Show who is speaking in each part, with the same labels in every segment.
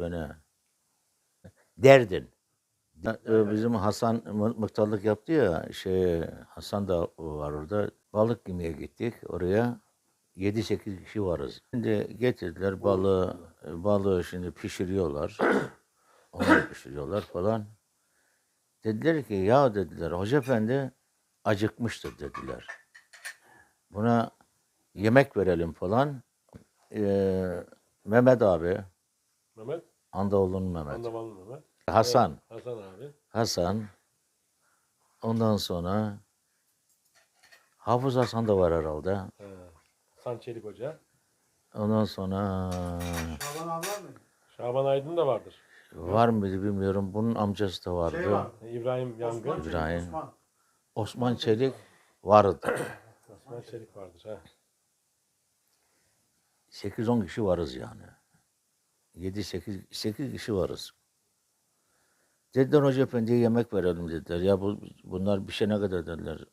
Speaker 1: Öne. Derdin. E, Bizim Hasan mı- muhtarlık yaptı ya, şey Hasan da var orada. Balık yemeye gittik oraya. 7-8 kişi varız. Şimdi getirdiler balığı, balığı şimdi pişiriyorlar. Onu pişiriyorlar falan. Dediler ki ya dediler Hoca Efendi acıkmıştır dediler. Buna yemek verelim falan. Ee, Mehmet abi,
Speaker 2: Mehmet.
Speaker 1: Andaoğlu'nun Mehmet.
Speaker 2: Andamanlı Mehmet.
Speaker 1: Hasan,
Speaker 2: Evet, Hasan abi.
Speaker 1: Hasan. Ondan sonra Hafız Hasan da var herhalde.
Speaker 2: He. Hasan Çelik Hoca.
Speaker 1: Ondan sonra
Speaker 3: Şaban abi var mı?
Speaker 2: Şaban Aydın da vardır.
Speaker 1: var mıydı bilmiyorum. Bunun amcası da vardı.
Speaker 3: Şey var.
Speaker 2: İbrahim Yangın.
Speaker 3: Osman Çelik,
Speaker 1: İbrahim.
Speaker 3: Osman.
Speaker 1: Osman Çelik vardı.
Speaker 2: Osman Çelik vardır. He.
Speaker 1: 8-10 kişi varız yani. 7-8 8 kişi varız. Dediler Hoca Efendi'ye yemek verelim dediler. Ya bu, bunlar bir şey ne kadar dediler.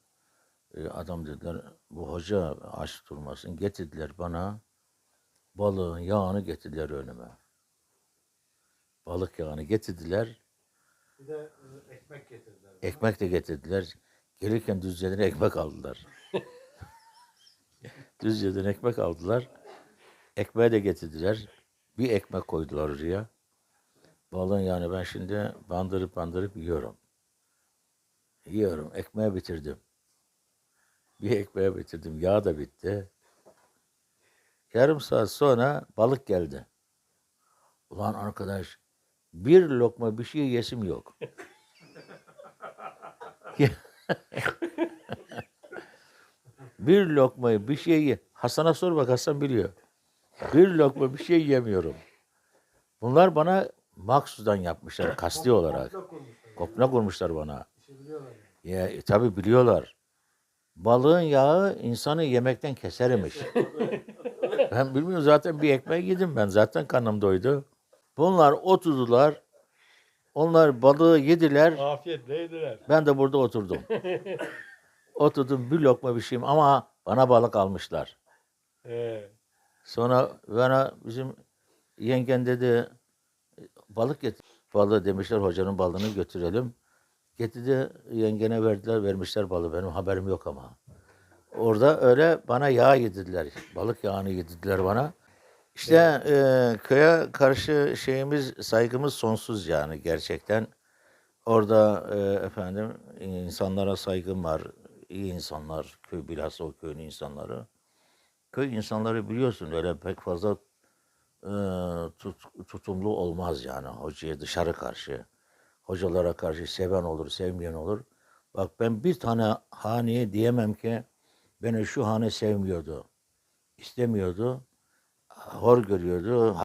Speaker 1: E, adam dediler bu hoca aç durmasın. Getirdiler bana balığın yağını getirdiler önüme. Balık yağını getirdiler.
Speaker 3: Bir de e, ekmek getirdiler.
Speaker 1: Ekmek de getirdiler. Gelirken Düzce'den ekmek aldılar. Düzce'den ekmek aldılar. Ekmeği de getirdiler. Bir ekmek koydular oraya. Balığın yani ben şimdi bandırıp bandırıp yiyorum. Yiyorum. Ekmeği bitirdim. Bir ekmeği bitirdim. Yağ da bitti. Yarım saat sonra balık geldi. Ulan arkadaş bir lokma bir şey yesim yok. bir lokmayı bir şey ye. Hasan'a sor bak Hasan biliyor. Bir lokma bir şey yemiyorum. Bunlar bana maksudan yapmışlar kasti olarak. Kopna kurmuşlar bana. Ya e, tabii biliyorlar. Balığın yağı insanı yemekten kesermiş. ben bilmiyorum zaten bir ekmek yedim ben. Zaten karnım doydu. Bunlar oturdular. Onlar balığı yediler.
Speaker 2: Afiyetle yediler.
Speaker 1: Ben de burada oturdum. oturdum bir lokma bir şeyim ama bana balık almışlar.
Speaker 2: He.
Speaker 1: Sonra bana bizim yengen dedi balık getir. Balığı demişler hocanın balığını götürelim. Getirdi yengene verdiler vermişler balığı benim haberim yok ama. Orada öyle bana yağ yedirdiler. Balık yağını yedirdiler bana. İşte e, köye karşı şeyimiz saygımız sonsuz yani gerçekten. Orada e, efendim insanlara saygım var. İyi insanlar, köy bilhassa o köyün insanları. Köy insanları biliyorsun öyle pek fazla e, tut- tutumlu olmaz yani hocaya dışarı karşı. Hocalara karşı seven olur, sevmeyen olur. Bak ben bir tane haneye diyemem ki beni şu hane sevmiyordu, istemiyordu, hor görüyordu.